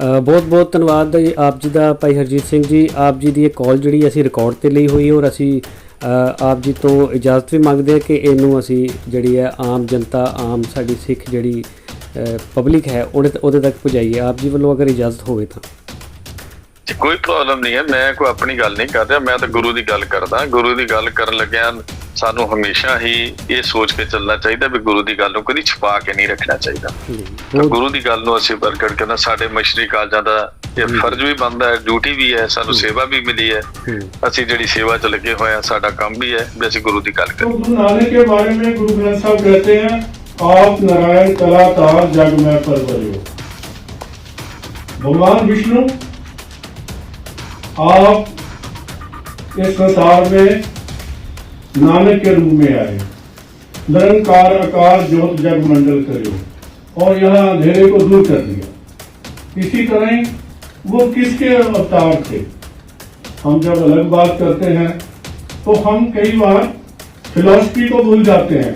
ਬਹੁਤ ਬਹੁਤ ਧੰਨਵਾਦ ਜੀ ਆਪ ਜੀ ਦਾ ਭਾਈ ਹਰਜੀਤ ਸਿੰਘ ਜੀ। ਆਪ ਜੀ ਦੀ ਇਹ ਕਾਲ ਜਿਹੜੀ ਅਸੀਂ ਰਿਕਾਰਡ ਤੇ ਲਈ ਹੋਈ ਔਰ ਅਸੀਂ ਆਪ ਜੀ ਤੋਂ ਇਜਾਜ਼ਤ ਵੀ ਮੰਗਦੇ ਹਾਂ ਕਿ ਇਹਨੂੰ ਅਸੀਂ ਜਿਹੜੀ ਹੈ ਆਮ ਜਨਤਾ, ਆਮ ਸਾਡੀ ਸਿੱਖ ਜਿਹੜੀ ਪਬਲਿਕ ਹੈ, ਉਹਦੇ ਉਹਦੇ ਤੱਕ ਪਹੁੰਚਾਈਏ। ਆਪ ਜੀ ਵੱਲੋਂ ਅਗਰ ਇਜਾਜ਼ਤ ਹੋਵੇ ਤਾਂ। ਕੋਈ ਪ੍ਰੋਬਲਮ ਨਹੀਂ ਹੈ। ਮੈਂ ਕੋਈ ਆਪਣੀ ਗੱਲ ਨਹੀਂ ਕਰ ਰਿਹਾ ਮੈਂ ਤਾਂ ਗੁਰੂ ਦੀ ਗੱਲ ਕਰਦਾ। ਗੁਰੂ ਦੀ ਗੱਲ ਕਰਨ ਲੱਗਿਆ ਸਾਨੂੰ ਹਮੇਸ਼ਾ ਹੀ ਇਹ ਸੋਚ ਕੇ ਚੱਲਣਾ ਚਾਹੀਦਾ ਵੀ ਗੁਰੂ ਦੀ ਗੱਲ ਨੂੰ ਕਦੀ ਛੁਪਾ ਕੇ ਨਹੀਂ ਰੱਖਣਾ ਚਾਹੀਦਾ। ਗੁਰੂ ਦੀ ਗੱਲ ਨੂੰ ਅਸੀਂ ਪ੍ਰਗਟ ਕਰਨਾ ਸਾਡੇ ਮਸ਼ਰੀ ਕਾਲਜਾਂ ਦਾ ਇਹ ਫਰਜ਼ ਵੀ ਬਣਦਾ ਹੈ ਡਿਊਟੀ ਵੀ ਹੈ ਸਾਨੂੰ ਸੇਵਾ ਵੀ ਮਿਲੀ ਹੈ। ਅਸੀਂ ਜਿਹੜੀ ਸੇਵਾ ਚ ਲੱਗੇ ਹੋਏ ਆ ਸਾਡਾ ਕੰਮ ਵੀ ਹੈ ਵੀ ਅਸੀਂ ਗੁਰੂ ਦੀ ਗੱਲ ਕਰੀਏ। ਗੁਰੂ ਨਾਨਕ ਦੇ ਬਾਰੇ ਵਿੱਚ ਗੁਰੂ ਗ੍ਰੰਥ ਸਾਹਿਬ ਕਹਤੇ ਹੈ ਆਪ ਨਰਾਇਣ ਕਲਾ ਜਗ ਮੈਂ ਪਰਵਰਿਓ। ਭਗਵਾਨ ਵਿਸ਼ਨੂੰ آپ اس قطار میں نانک کے روپ میں آئے۔ نرنکار اکار جوت جگ منڈل کرے اور یہاں اندھیرے کو دور کر دیا۔ اسی طرح وہ کس کے اوتار تھے؟ ہم جب الگ بات کرتے ہیں تو ہم کئی بار فلسفی کو بھول جاتے ہیں،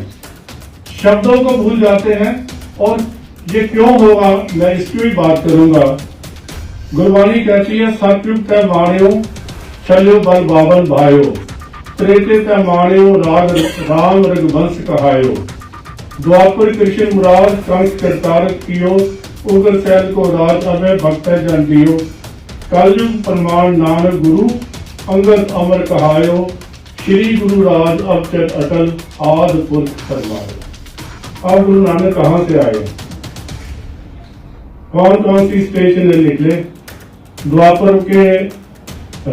شبدوں کو بھول جاتے ہیں اور یہ کیوں ہوگا؟ میں اس کی بھی بات کروں گا۔ گروانی کہتی ہے سچ تے مانیو چلو بل بابن بھائیو تریتے تے مانیو راگ رام رگ رگبنس کہایو دوپر کرشن مراد کنک کرتارک کیو اگر سیل کو راج ابے بھکت جن دیو کلجم پرمان نان گرو انگت امر کہایو شری گرو راج اب چل اٹل آد پورت فرمائے اب گرو نانک کہاں سے آئے کون کون سی اسٹیشن نکلے द्वापर के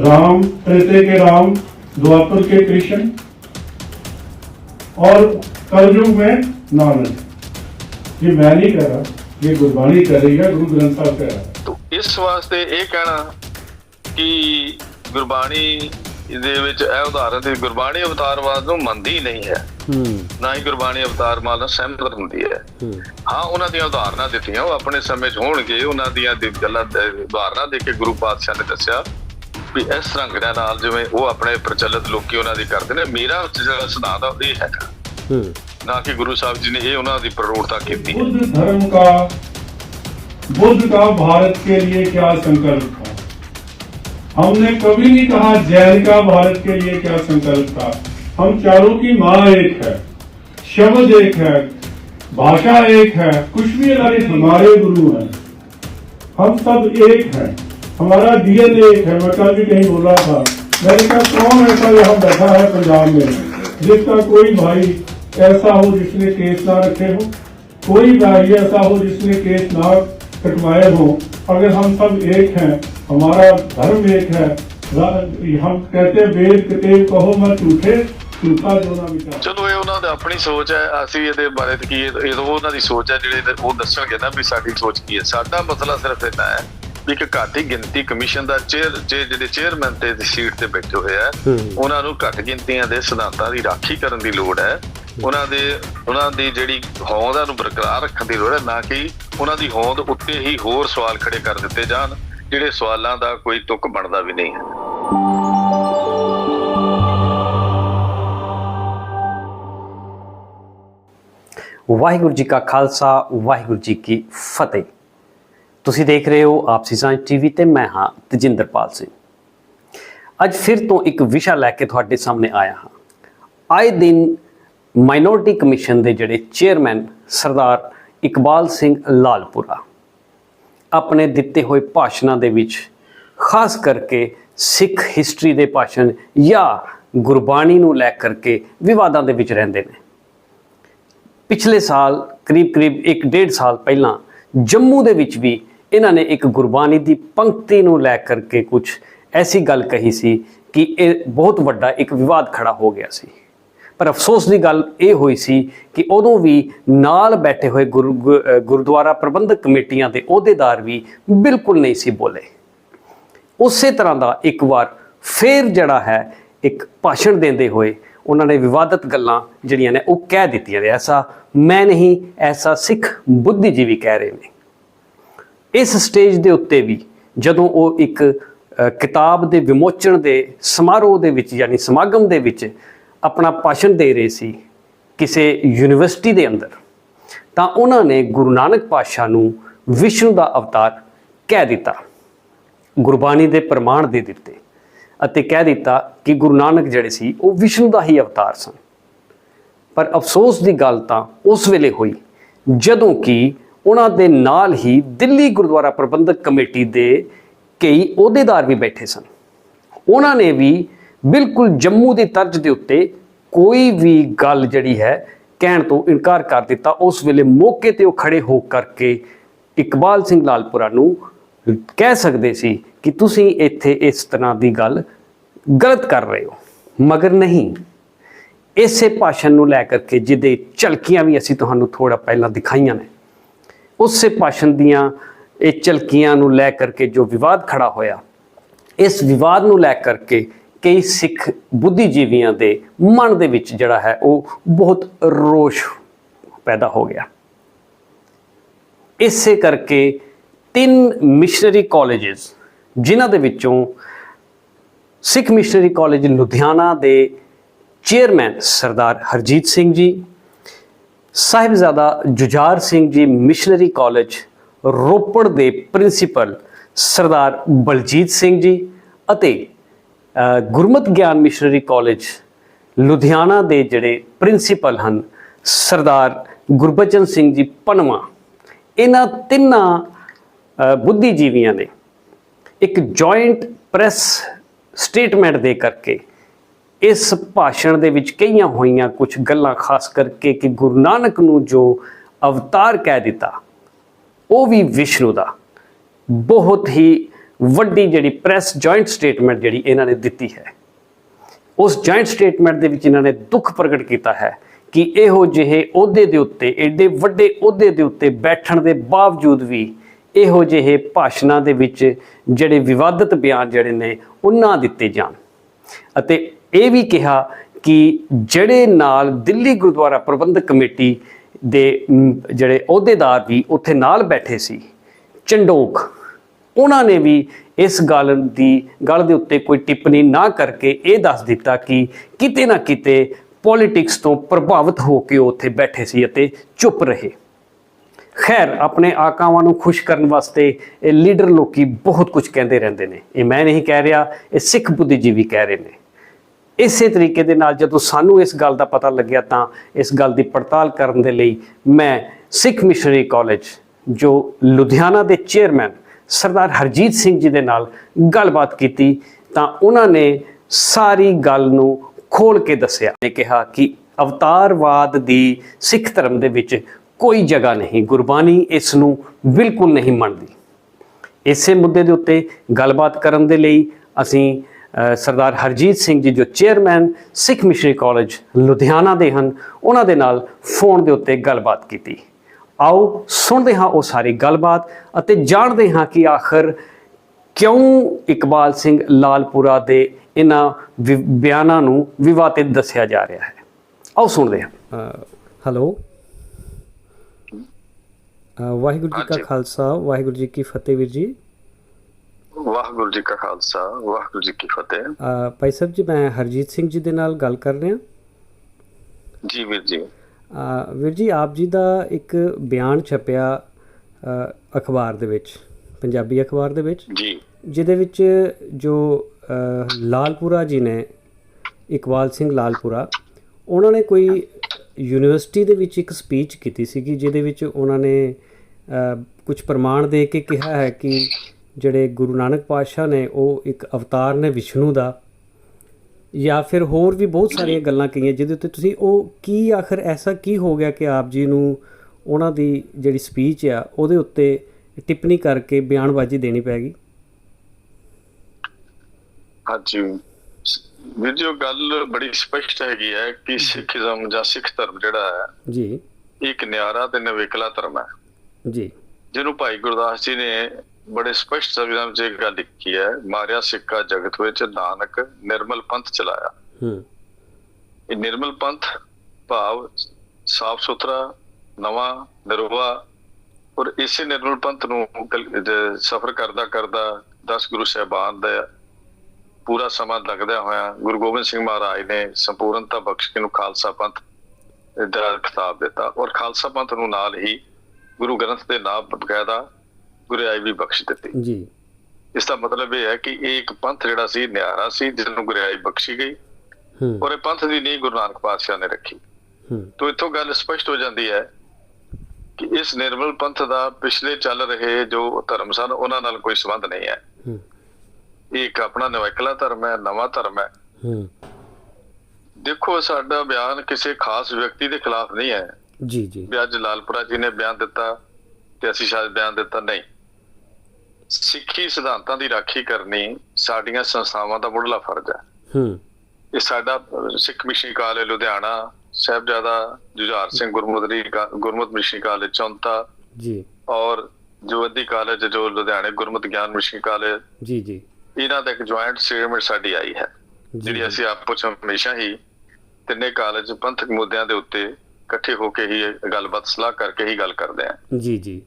राम त्रेते के राम द्वापर के कृष्ण और कलयुग में नानक ये मैं नहीं कह रहा ये गुरबाणी कर रही है गुरु ग्रंथ साहब कह रहा है ਤੋ ਇਸ ਵਾਸਤੇ ਇਹ ਕਹਿਣਾ ਕਿ ਗੁਰਬਾਣੀ ਦੇ ਵਿੱਚ ਇਹ ਉਦਾਹਰਨ ਦੀ ਗੁਰਬਾਣੀ ਅਵਤਾਰਵਾਦ ਨੂੰ ਮੰਨਦੀ ਨਹੀਂ ਹੈ ਹੂੰ ਨਾ ਹੀ ਗੁਰਬਾਣੀ ਅਵਤਾਰਵਾਦ ਨਾਲ ਸਹਿਮਤ ਹੁੰਦੀ ਹੈ ਹੂੰ ਹਾਂ ਉਹਨਾਂ ਦੀਆਂ ਉਦਾਹਰਨਾਂ ਦਿੱਤੀਆਂ ਉਹ ਆਪਣੇ ਸਮੇਂ 'ਚ ਹੋਣਗੇ ਉਹਨਾਂ ਦੀਆਂ ਦੀ ਗੱਲਾਂ ਦੇ ਉਦਾਹਰਨਾਂ ਦੇ ਕੇ ਗੁਰੂ ਪਾਤਸ਼ਾਹ ਨੇ ਦੱਸਿਆ ਵੀ ਇਸ ਰੰਗੜਿਆਂ ਨਾਲ ਜਿਵੇਂ ਉਹ ਆਪਣੇ ਪ੍ਰਚਲਿਤ ਲੋਕੀ ਉਹਨਾਂ ਦੀ ਕਰਦੇ ਨੇ ਮੇਰਾ ਜਿਹੜਾ ਸਿਧਾਂਤ ਆ ਉਹ ਇਹ ਹੈਗਾ ਹੂੰ ਨਾ ਕਿ ਗੁਰੂ ਸਾਹਿਬ ਜੀ ਨੇ ਇਹ ਉਹਨਾਂ ਦੀ ਪ੍ਰੋੜਤਾ ਕੀਤੀ ਹੈ बुद्ध धर्म का बुद्ध का भारत के लिए क्या संकल्प था हमने कभी नहीं कहा जैन का भारत के लिए क्या संकल्प था ہم چاروں کی ماں ایک ہے شبد ایک ہے، بھاشا ایک ہے کچھ بھی الگ ہمارے گرو ہیں۔ ہم سب ایک ہیں، ہمارا ڈی این ایک ہے، میں کل بھی کہیں بولا تھا۔ میں نے کہا، کون ایسا یہاں بیٹھا ہے پنجاب میں؟ جس کا کوئی بھائی ایسا ہو جس نے کیس نہ رکھے ہو کوئی بھائی ایسا ہو جس نے کیس نہ کٹوائے ہو اگر ہم سب ایک ہیں، ہمارا دھرم ایک ہے۔ ہم کہتے ہیں وید کتے کہو میں ٹوٹے ਕਿਰਪਾ ਜੀ ਉਹਨਾਂ ਚਲੋ ਇਹ ਉਹਨਾਂ ਦੀ ਆਪਣੀ ਸੋਚ ਹੈ। ਅਸੀਂ ਇਹਦੇ ਬਾਰੇ ਤੇ ਕੀ ਇਹ ਉਹਨਾਂ ਦੀ ਸੋਚ ਹੈ ਜਿਹੜੇ ਉਹ ਦੱਸਣਗੇ ਨਾ ਵੀ ਸਾਡੀ ਸੋਚ ਕੀ ਹੈ। ਸਾਡਾ ਮਸਲਾ ਸਿਰਫ ਇतना ਹੈ ਵੀ ਕਿ ਗਿਣਤੀ ਕਮਿਸ਼ਨ ਦਾ ਚੇਅਰ ਜਿਹੜੇ ਚੇਅਰਮੈਨ ਤੇ ਸੀਟ ਤੇ ਬੈਠੇ ਹੋਏ ਆ ਉਹਨਾਂ ਨੂੰ ਘੱਟ ਗਿਣਤੀਆਂ ਦੇ ਸਿਧਾਂਤਾਂ ਦੀ ਰਾਖੀ ਕਰਨ ਦੀ ਲੋੜ ਹੈ। ਉਹਨਾਂ ਦੇ ਉਹਨਾਂ ਦੀ ਜਿਹੜੀ ਹੋਂਦ ਹੌਂਦ ਉਹਨੂੰ ਬਰਕਰਾਰ ਰੱਖਣ ਦੀ ਲੋੜ ਹੈ ਨਾ ਕਿ ਉਹਨਾਂ ਦੀ ਹੋਂਦ ਉੱਤੇ ਹੀ ਹੋਰ ਸਵਾਲ ਖੜੇ ਕਰ ਦਿੱਤੇ ਜਾਣ ਜਿਹੜੇ ਸਵਾਲਾਂ ਦਾ ਕੋਈ ਤੁਕ ਬਣਦਾ ਵੀ ਨਹੀਂ ਹੈ। ਵਾਹਿਗੁਰੂ ਜੀ ਕਾ ਖਾਲਸਾ, ਵਾਹਿਗੁਰੂ ਜੀ ਕੀ ਫਤਿਹ। ਤੁਸੀਂ ਦੇਖ ਰਹੇ ਹੋ ਆਪਸੀ ਸਾਂਝ ਟੀਵੀ ਤੇ ਮੈਂ ਹਾਂ ਤਜਿੰਦਰਪਾਲ ਸਿੰਘ। ਅੱਜ ਫਿਰ ਤੋਂ ਇੱਕ ਵਿਸ਼ਾ ਲੈ ਕੇ ਤੁਹਾਡੇ ਸਾਹਮਣੇ ਆਇਆ ਹਾਂ। ਆਏ ਦਿਨ ਮਾਈਨੋਰਟੀ ਕਮਿਸ਼ਨ ਦੇ ਜਿਹੜੇ ਚੇਅਰਮੈਨ ਸਰਦਾਰ ਇਕਬਾਲ ਸਿੰਘ ਲਾਲਪੁਰਾ ਆਪਣੇ ਦਿੱਤੇ ਹੋਏ ਭਾਸ਼ਣਾਂ ਦੇ ਵਿੱਚ, ਖਾਸ ਕਰਕੇ ਸਿੱਖ ਹਿਸਟਰੀ ਦੇ ਭਾਸ਼ਣ ਜਾਂ ਗੁਰਬਾਣੀ ਨੂੰ ਲੈ ਕਰਕੇ ਵਿਵਾਦਾਂ ਦੇ ਵਿੱਚ ਰਹਿੰਦੇ ਨੇ। ਪਿਛਲੇ ਸਾਲ ਕਰੀਬ-ਕਰੀਬ 1.5 ਸਾਲ ਪਹਿਲਾਂ ਜੰਮੂ ਦੇ ਵਿੱਚ ਵੀ ਇਹਨਾਂ ਨੇ ਇੱਕ ਗੁਰਬਾਣੀ ਦੀ ਪੰਕਤੀ ਨੂੰ ਲੈ ਕਰਕੇ ਕੁਝ ਐਸੀ ਗੱਲ ਕਹੀ ਸੀ ਕਿ ਇਹ ਬਹੁਤ ਵੱਡਾ ਇੱਕ ਵਿਵਾਦ ਖੜਾ ਹੋ ਗਿਆ ਸੀ। ਪਰ ਅਫਸੋਸ ਦੀ ਗੱਲ ਇਹ ਹੋਈ ਸੀ ਕਿ ਉਦੋਂ ਵੀ ਨਾਲ ਬੈਠੇ ਹੋਏ ਗੁਰੂ- ਗੁ- ਗੁਰਦੁਆਰਾ ਪ੍ਰਬੰਧਕ ਕਮੇਟੀਆਂ ਦੇ ਅਹੁਦੇਦਾਰ ਵੀ ਬਿਲਕੁਲ ਨਹੀਂ ਸੀ ਬੋਲੇ। ਉਸੇ ਤਰ੍ਹਾਂ ਦਾ ਇੱਕ ਵਾਰ ਫੇਰ ਜਿਹੜਾ ਹੈ, ਇੱਕ ਭਾਸ਼ਣ ਦਿੰਦੇ ਹੋਏ ਉਹਨਾਂ ਨੇ ਵਿਵਾਦਤ ਗੱਲਾਂ ਜਿਹੜੀਆਂ ਨੇ ਉਹ ਕਹਿ ਦਿੱਤੀਆਂ ਨੇ। ਐਸਾ ਮੈਂ ਨਹੀਂ, ਐਸਾ ਸਿੱਖ ਬੁੱਧੀਜੀਵੀ ਕਹਿ ਰਹੇ ਨੇ। ਇਸ ਸਟੇਜ ਦੇ ਉੱਤੇ ਵੀ ਜਦੋਂ ਉਹ ਇੱਕ ਕਿਤਾਬ ਦੇ ਵਿਮੋਚਨ ਦੇ ਸਮਾਰੋਹ ਦੇ ਵਿੱਚ ਯਾਨੀ ਸਮਾਗਮ ਦੇ ਵਿੱਚ ਆਪਣਾ ਭਾਸ਼ਣ ਦੇ ਰਹੇ ਸੀ ਕਿਸੇ ਯੂਨੀਵਰਸਿਟੀ ਦੇ ਅੰਦਰ, ਤਾਂ ਉਹਨਾਂ ਨੇ ਗੁਰੂ ਨਾਨਕ ਪਾਤਸ਼ਾਹ ਨੂੰ ਵਿਸ਼ਨੂੰ ਦਾ ਅਵਤਾਰ ਕਹਿ ਦਿੱਤਾ। ਗੁਰਬਾਣੀ ਦੇ ਪ੍ਰਮਾਣ ਦੇ ਦਿੱਤੇ। ਅਤੇ ਕਹਿ ਦਿੱਤਾ ਕਿ ਗੁਰੂ ਨਾਨਕ ਜਿਹੜੇ ਸੀ, ਉਹ ਵਿਸ਼ਨੂੰ ਦਾ ਹੀ ਅਵਤਾਰ ਸਨ। ਪਰ ਅਫਸੋਸ ਦੀ ਗੱਲ ਤਾਂ ਉਸ ਵੇਲੇ ਹੋਈ, ਜਦੋਂ ਕਿ ਉਹਨਾਂ ਦੇ ਨਾਲ ਹੀ ਦਿੱਲੀ ਗੁਰਦੁਆਰਾ ਪ੍ਰਬੰਧਕ ਕਮੇਟੀ ਦੇ ਕਈ ਅਹੁਦੇਦਾਰ ਵੀ ਬੈਠੇ ਸਨ। ਉਹਨਾਂ ਨੇ ਵੀ ਬਿਲਕੁਲ ਜੰਮੂ ਦੀ ਤਰਜ਼ ਦੇ ਉੱਤੇ ਕੋਈ ਵੀ ਗੱਲ ਜਿਹੜੀ ਹੈ ਕਹਿਣ ਤੋਂ ਇਨਕਾਰ ਕਰ ਦਿੱਤਾ। ਉਸ ਵੇਲੇ ਮੌਕੇ ਤੇ ਉਹ ਖੜੇ ਹੋ ਕਰਕੇ ਇਕਬਾਲ ਸਿੰਘ ਲਾਲਪੁਰਾ ਨੂੰ ਕਹਿ ਸਕਦੇ ਸੀ ਕਿ ਤੁਸੀਂ ਇੱਥੇ ਇਸ ਤਰ੍ਹਾਂ ਦੀ ਗੱਲ ਗਲਤ ਕਰ ਰਹੇ ਹੋ। ਮਗਰ ਨਹੀਂ, ਇਸੇ ਭਾਸ਼ਣ ਨੂੰ ਲੈ ਕਰਕੇ ਜਿਹਦੇ ਝਲਕੀਆਂ ਵੀ ਅਸੀਂ ਤੁਹਾਨੂੰ ਥੋੜਾ ਪਹਿਲਾਂ ਦਿਖਾਈਆਂ ਨੇ, ਉਸੇ ਭਾਸ਼ਣ ਦੀਆਂ ਇਹ ਝਲਕੀਆਂ ਨੂੰ ਲੈ ਕਰਕੇ ਜੋ ਵਿਵਾਦ ਖੜਾ ਹੋਇਆ, ਇਸ ਵਿਵਾਦ ਨੂੰ ਲੈ ਕਰਕੇ ਕਈ ਸਿੱਖ ਬੁੱਧੀਜੀਵੀਆਂ ਦੇ ਮਨ ਦੇ ਵਿੱਚ ਜਿਹੜਾ ਹੈ ਉਹ ਬਹੁਤ ਰੋਸ਼ ਪੈਦਾ ਹੋ ਗਿਆ। ਇਸੇ ਕਰਕੇ ਤਿੰਨ ਮਿਸ਼ਨਰੀ ਕਾਲਜਸ ਜਿਨ੍ਹਾਂ ਦੇ ਵਿੱਚੋਂ ਸਿੱਖ ਮਿਸ਼ਨਰੀ ਕਾਲਜ ਲੁਧਿਆਣਾ ਦੇ ਚੇਅਰਮੈਨ ਸਰਦਾਰ ਹਰਜੀਤ ਸਿੰਘ ਜੀ ਸਾਹਿਬਜ਼ਾਦਾ ਜੁਝਾਰ ਸਿੰਘ ਜੀ ਮਿਸ਼ਨਰੀ ਕਾਲਜ ਰੋਪੜ ਦੇ ਪ੍ਰਿੰਸੀਪਲ ਸਰਦਾਰ ਬਲਜੀਤ ਸਿੰਘ ਜੀ ਅਤੇ ਅ, ਗੁਰਮਤ ਗਿਆਨ ਮਿਸ਼ਨਰੀ ਕਾਲਜ ਲੁਧਿਆਣਾ ਦੇ ਜਿਹੜੇ ਪ੍ਰਿੰਸੀਪਲ ਹਨ ਸਰਦਾਰ ਗੁਰਬਚਨ ਸਿੰਘ ਜੀ ਪਨਵਾ। ਇਹਨਾਂ ਤਿੰਨਾਂ ਬੁੱਧੀਜੀਵੀਆਂ ਨੇ ਇੱਕ ਜੁਆਇੰਟ ਪ੍ਰੈਸ ਸਟੇਟਮੈਂਟ ਦੇ ਕਰਕੇ ਇਸ ਭਾਸ਼ਣ ਦੇ ਵਿੱਚ ਕਈਆਂ ਹੋਈਆਂ ਕੁਝ ਗੱਲਾਂ, ਖਾਸ ਕਰਕੇ ਕਿ ਗੁਰੂ ਨਾਨਕ ਨੂੰ ਜੋ ਅਵਤਾਰ ਕਹਿ ਦਿੱਤਾ, ਉਹ ਵੀ ਵਿਸ਼ਨੂੰ ਦਾ। ਬਹੁਤ ਹੀ ਵੱਡੀ ਜਿਹੜੀ ਪ੍ਰੈਸ ਜੁਆਇੰਟ ਸਟੇਟਮੈਂਟ ਜਿਹੜੀ ਇਹਨਾਂ ਨੇ ਦਿੱਤੀ ਹੈ, ਉਸ ਜੁਆਇੰਟ ਸਟੇਟਮੈਂਟ ਦੇ ਵਿੱਚ ਇਹਨਾਂ ਨੇ ਦੁੱਖ ਪ੍ਰਗਟ ਕੀਤਾ ਹੈ ਕਿ ਇਹੋ ਜਿਹੇ ਅਹੁਦੇ ਦੇ ਉੱਤੇ, ਐਡੇ ਵੱਡੇ ਅਹੁਦੇ ਦੇ ਉੱਤੇ ਬੈਠਣ ਦੇ ਬਾਵਜੂਦ ਵੀ ਇਹੋ ਜਿਹੇ ਭਾਸ਼ਣਾਂ ਦੇ ਵਿੱਚ ਜਿਹੜੇ ਵਿਵਾਦਤ ਬਿਆਨ ਜਿਹੜੇ ਨੇ, ਉਹਨਾਂ ਦਿੱਤੇ ਜਾਣ। ਅਤੇ ਇਹ ਵੀ ਕਿਹਾ ਕਿ ਜਿਹੜੇ ਨਾਲ ਦਿੱਲੀ ਗੁਰਦੁਆਰਾ ਪ੍ਰਬੰਧਕ ਕਮੇਟੀ ਦੇ ਜਿਹੜੇ ਅਹੁਦੇਦਾਰ ਵੀ ਉੱਥੇ ਨਾਲ ਬੈਠੇ ਸੀ ਚੰਡੋਕ ਉਹਨਾਂ ਨੇ ਵੀ ਇਸ ਗੱਲ ਦੀ, ਗੱਲ ਦੇ ਉੱਤੇ ਕੋਈ ਟਿੱਪਣੀ ਨਾ ਕਰਕੇ ਇਹ ਦੱਸ ਦਿੱਤਾ ਕਿ ਕਿਤੇ ਨਾ ਕਿਤੇ ਪੋਲਿਟਿਕਸ ਤੋਂ ਪ੍ਰਭਾਵਿਤ ਹੋ ਕੇ ਉਹ ਉੱਥੇ ਬੈਠੇ ਸੀ ਅਤੇ ਚੁੱਪ ਰਹੇ। ਖੈਰ, ਆਪਣੇ ਆਕਾਵਾਂ ਨੂੰ ਖੁਸ਼ ਕਰਨ ਵਾਸਤੇ ਇਹ ਲੀਡਰ ਲੋਕੀ ਬਹੁਤ ਕੁਝ ਕਹਿੰਦੇ ਰਹਿੰਦੇ ਨੇ। ਇਹ ਮੈਂ ਨਹੀਂ ਕਹਿ ਰਿਹਾ, ਇਹ ਸਿੱਖ ਬੁੱਧੀਜੀਵੀ ਕਹਿ ਰਹੇ ਨੇ। ਇਸੇ ਤਰੀਕੇ ਦੇ ਨਾਲ ਜਦੋਂ ਸਾਨੂੰ ਇਸ ਗੱਲ ਦਾ ਪਤਾ ਲੱਗਿਆ ਤਾਂ ਇਸ ਗੱਲ ਦੀ ਪੜਤਾਲ ਕਰਨ ਦੇ ਲਈ ਮੈਂ ਸਿੱਖ ਮਿਸ਼ਨਰੀ ਕਾਲਜ, ਜੋ ਲੁਧਿਆਣਾ ਦੇ ਚੇਅਰਮੈਨ ਸਰਦਾਰ ਹਰਜੀਤ ਸਿੰਘ ਜੀ ਦੇ ਨਾਲ ਗੱਲਬਾਤ ਕੀਤੀ ਤਾਂ ਉਹਨਾਂ ਨੇ ਸਾਰੀ ਗੱਲ ਨੂੰ ਖੋਲ ਕੇ ਦੱਸਿਆ। ਨੇ ਕਿਹਾ ਕਿ ਅਵਤਾਰਵਾਦ ਦੀ ਸਿੱਖ ਧਰਮ ਦੇ ਵਿੱਚ ਕੋਈ ਜਗ੍ਹਾ ਨਹੀਂ। ਗੁਰਬਾਣੀ ਇਸ ਨੂੰ ਬਿਲਕੁਲ ਨਹੀਂ ਮੰਨਦੀ। ਇਸੇ ਮੁੱਦੇ ਦੇ ਉੱਤੇ ਗੱਲਬਾਤ ਕਰਨ ਦੇ ਲਈ ਅਸੀਂ ਸਰਦਾਰ ਹਰਜੀਤ ਸਿੰਘ ਜੀ ਜੋ chairman Sikh missionary college Ludhiana ਦੇ ਹਨ, ਉਹਨਾਂ ਦੇ ਨਾਲ ਫੋਨ ਦੇ ਉੱਤੇ ਗੱਲਬਾਤ ਕੀਤੀ। ਆਓ ਸੁਣਦੇ ਹਾਂ ਉਹ ਸਾਰੀ ਗੱਲਬਾਤ ਅਤੇ ਜਾਣਦੇ ਹਾਂ ਕਿ ਆਖਰ ਕਿਉਂ ਇਕਬਾਲ ਸਿੰਘ ਲਾਲਪੁਰਾ ਦੇ ਇਹਨਾਂ ਵਿ- ਬਿਆਨਾਂ ਨੂੰ ਵਿਵਾਦਿਤ ਦੱਸਿਆ ਜਾ ਰਿਹਾ ਹੈ। ਆਓ ਸੁਣਦੇ ਹਾਂ। ਹੈਲੋ। ਵਾਹਿਗੁਰੂ ਜੀ ਕਾ। ਖਾਲਸਾ ਵਾਹਿਗੁਰੂ ਜੀ ਕੀ ਫਤਿਹ ਵੀਰ ਜੀ। ਵਾਹਿਗੁਰੂ ਜੀ ਕਾ ਖਾਲਸਾ ਵਾਹਿਗੁਰੂ ਜੀ ਕੀ ਫਤਿਹ। ਭਾਈ ਸਾਹਿਬ ਜੀ ਮੈਂ ਹਰਜੀਤ ਸਿੰਘ ਜੀ ਦੇ ਨਾਲ ਗੱਲ ਕਰ ਰਿਹਾ। ਜੀ ਵੀਰ ਜੀ। ਵੀਰ ਜੀ ਆਪ ਜੀ ਦਾ ਇੱਕ ਬਿਆਨ ਛਪਿਆ ਅਖਬਾਰ ਦੇ ਵਿੱਚ ਪੰਜਾਬੀ ਅਖਬਾਰ ਦੇ ਵਿੱਚ। ਜੀ। ਜਿਹਦੇ ਵਿੱਚ ਜੋ ਲਾਲਪੁਰਾ ਜੀ ਨੇ ਇਕਬਾਲ ਸਿੰਘ ਲਾਲਪੁਰਾ ਉਹਨਾਂ ਨੇ ਕੋਈ ਯੂਨੀਵਰਸਿਟੀ ਦੇ ਵਿੱਚ ਇੱਕ ਸਪੀਚ ਕੀਤੀ ਸੀਗੀ ਜਿਹਦੇ ਵਿੱਚ ਉਹਨਾਂ ਨੇ ਕੁਝ ਪ੍ਰਮਾਣ ਦੇ ਕੇ ਕਿਹਾ ਹੈ ਕਿ ਜਿਹੜੇ ਗੁਰੂ ਨਾਨਕ ਪਾਤਸ਼ਾਹ ਨੇ ਉਹ ਇੱਕ ਅਵਤਾਰ ਨੇ ਵਿਸ਼ਨੂੰ ਦਾ। ਜਾਂ ਫਿਰ ਹੋਰ ਵੀ ਬਹੁਤ ਸਾਰੀਆਂ ਗੱਲਾਂ ਕਹੀਆਂ ਜਿਹਦੇ ਉੱਤੇ ਤੁਸੀਂ ਉਹ ਕੀ ਆਖਰ ਐਸਾ ਕੀ ਹੋ ਗਿਆ ਕਿ ਆਪ ਜੀ ਨੂੰ ਉਹਨਾਂ ਦੀ ਜਿਹੜੀ ਸਪੀਚ ਆ ਉਹਦੇ ਉੱਤੇ ਟਿੱਪਣੀ ਕਰਕੇ ਬਿਆਨਬਾਜ਼ੀ ਦੇਣੀ ਪੈ ਗਈ? ਹਾਂਜੀ। ਵੀਰ ਜੀ ਉਹ ਗੱਲ ਬੜੀ ਸਪਸ਼ਟ ਹੈਗੀ ਹੈ ਕਿ ਸਿੱਖੀਜ਼ਮ ਜਾਂ ਸਿੱਖ ਧਰਮ ਜਿਹੜਾ ਹੈ ਜੀ। ਇੱਕ ਨਿਆਰਾ ਤੇ ਨਵੇਕਲਾ ਧਰਮ ਹੈ। ਜੀ। ਜਿਹਨੂੰ ਭਾਈ ਗੁਰਦਾਸ ਜੀ ਨੇ ਬੜੇ ਸਪਸ਼ਟ ਸ਼ਬਦਾਂ ਵਿੱਚ ਇਹ ਗੱਲ ਲਿਖੀ ਹੈ ਮਾਰਿਆ ਸਿੱਕਾ ਜਗਤ ਵਿੱਚ ਨਾਨਕ ਨਿਰਮਲ ਪੰਥ ਚਲਾਇਆ। ਹੂੰ। ਇਹ ਨਿਰਮਲ ਪੰਥ ਭਾਵ ਸਾਫ਼ ਸੁਥਰਾ ਨਵਾਂ ਨਿਰਵਾ ਔਰ ਇਸੇ ਨਿਰਮਲ ਪੰਥ ਨੂੰ ਸਫਰ ਕਰਦਾ ਕਰਦਾ 10 ਗੁਰੂ ਸਾਹਿਬਾਨ ਦਾ ਪੂਰਾ ਸਮਾਂ ਲੱਗਦਾ ਹੋਇਆ ਗੁਰੂ ਗੋਬਿੰਦ ਸਿੰਘ ਮਹਾਰਾਜ ਨੇ ਸੰਪੂਰਨਤਾ ਬਖਸ਼ ਕੇ ਨੂੰ ਖਾਲਸਾ ਪੰਥ ਦਾ ਖਿਤਾਬ ਦਿੱਤਾ ਔਰ ਖਾਲਸਾ ਪੰਥ ਨੂੰ ਨਾਲ ਹੀ ਗੁਰੂ ਗ੍ਰੰਥ ਦੇ ਨਾਮ ਬਕਾਇਦਾ ਗੁਰਿਆਈ ਵੀ ਬਖਸ਼ ਦਿੱਤੀ। ਜੀ। ਇਸ ਦਾ ਮਤਲਬ ਇਹ ਹੈ ਕਿ ਇਹ ਇੱਕ ਪੰਥ ਜਿਹੜਾ ਸੀ ਨਿਆਰਾ ਸੀ ਜਿਸ ਨੂੰ ਗੁਰਿਆਈ ਬਖਸ਼ੀ ਗਈ ਹੂੰ। ਔਰ ਇਹ ਪੰਥ ਦੀ ਨੀਂਹ ਗੁਰੂ ਨਾਨਕ ਪਾਤਸ਼ਾਹ ਨੇ ਰੱਖੀ। ਹੂੰ। ਤੋਂ ਇੱਥੋਂ ਗੱਲ ਸਪਸ਼ਟ ਹੋ ਜਾਂਦੀ ਹੈ ਕਿ ਇਸ ਨਿਰਮਲ ਪੰਥ ਦਾ ਪਿਛਲੇ ਚੱਲ ਰਹੇ ਜੋ ਧਰਮ ਸਨ ਉਹਨਾਂ ਨਾਲ ਕੋਈ ਸੰਬੰਧ ਨਹੀਂ ਹੈ। ਹੂੰ। ਇਹ ਇੱਕ ਆਪਣਾ ਨਵੈਕਲਾ ਧਰਮ ਹੈ ਨਵਾਂ ਧਰਮ ਹੈ। ਹੂੰ। ਦੇਖੋ ਸਾਡਾ ਬਿਆਨ ਕਿਸੇ ਖਾਸ ਵਿਅਕਤੀ ਦੇ ਖਿਲਾਫ ਨਹੀਂ ਹੈ। ਜੀ ਜੀ। ਵੀ ਅੱਜ ਲਾਲਪੁਰਾ ਜੀ ਨੇ ਬਿਆਨ ਦਿੱਤਾ ਤੇ ਅਸੀਂ ਸ਼ਾਇਦ ਬਿਆਨ ਦਿੱਤਾ ਨਹੀਂ। ਸਿੱਖੀ ਸਿਧਾਂਤਾਂ ਦੀ ਰਾਖੀ ਕਰਨੀ ਸਾਡੀਆਂ ਸੰਸਥਾਵਾਂ ਦਾ ਮੁੱਢਲਾ ਫਰਜ਼ ਹੈ। ਹੂੰ। ਇਹ ਸਾਡਾ ਸਿੱਖ ਮਿਸ਼ਨਰੀ ਕਾਲਜ ਲੁਧਿਆਣਾ ਸਾਹਿਬਜ਼ਾਦਾ ਜੁਝਾਰ ਸਿੰਘ ਗੁਰਮੁਦਰੀ ਗੁਰਮਤ ਮਿਸ਼ਨਰੀ ਕਾਲਜ ਚੌਂਤਾ। ਜੀ। ਔਰ ਜੋਵਦੀ ਕਾਲਜ ਜੋ ਲੁਧਿਆਣੇ ਗੁਰਮਤ ਗਿਆਨ ਮਿਸ਼ਨਰੀ ਕਾਲਜ ਜੀ ਜੀ। ਇਹਨਾਂ ਦਾ ਇੱਕ ਜੁਆਇੰਟ ਸਟੇਟਮੈਂਟ ਸਾਡੀ ਆਈ ਹੈ। ਜਿਹੜੀ ਅਸੀਂ ਆਪੋ ਚ ਹਮੇਸ਼ਾ ਹੀ ਤਿੰਨੇ ਕਾਲਜ ਪੰਥਕ ਮੁੱਦਿਆਂ ਦੇ ਉੱਤੇ ਇਕੱਠੇ ਹੋ ਕੇ ਹੀ ਗੱਲਬਾਤ ਸਲਾਹ ਕਰਕੇ ਹੀ ਗੱਲ ਕਰਦੇ ਹਾਂ ਜੀ ਜੀ।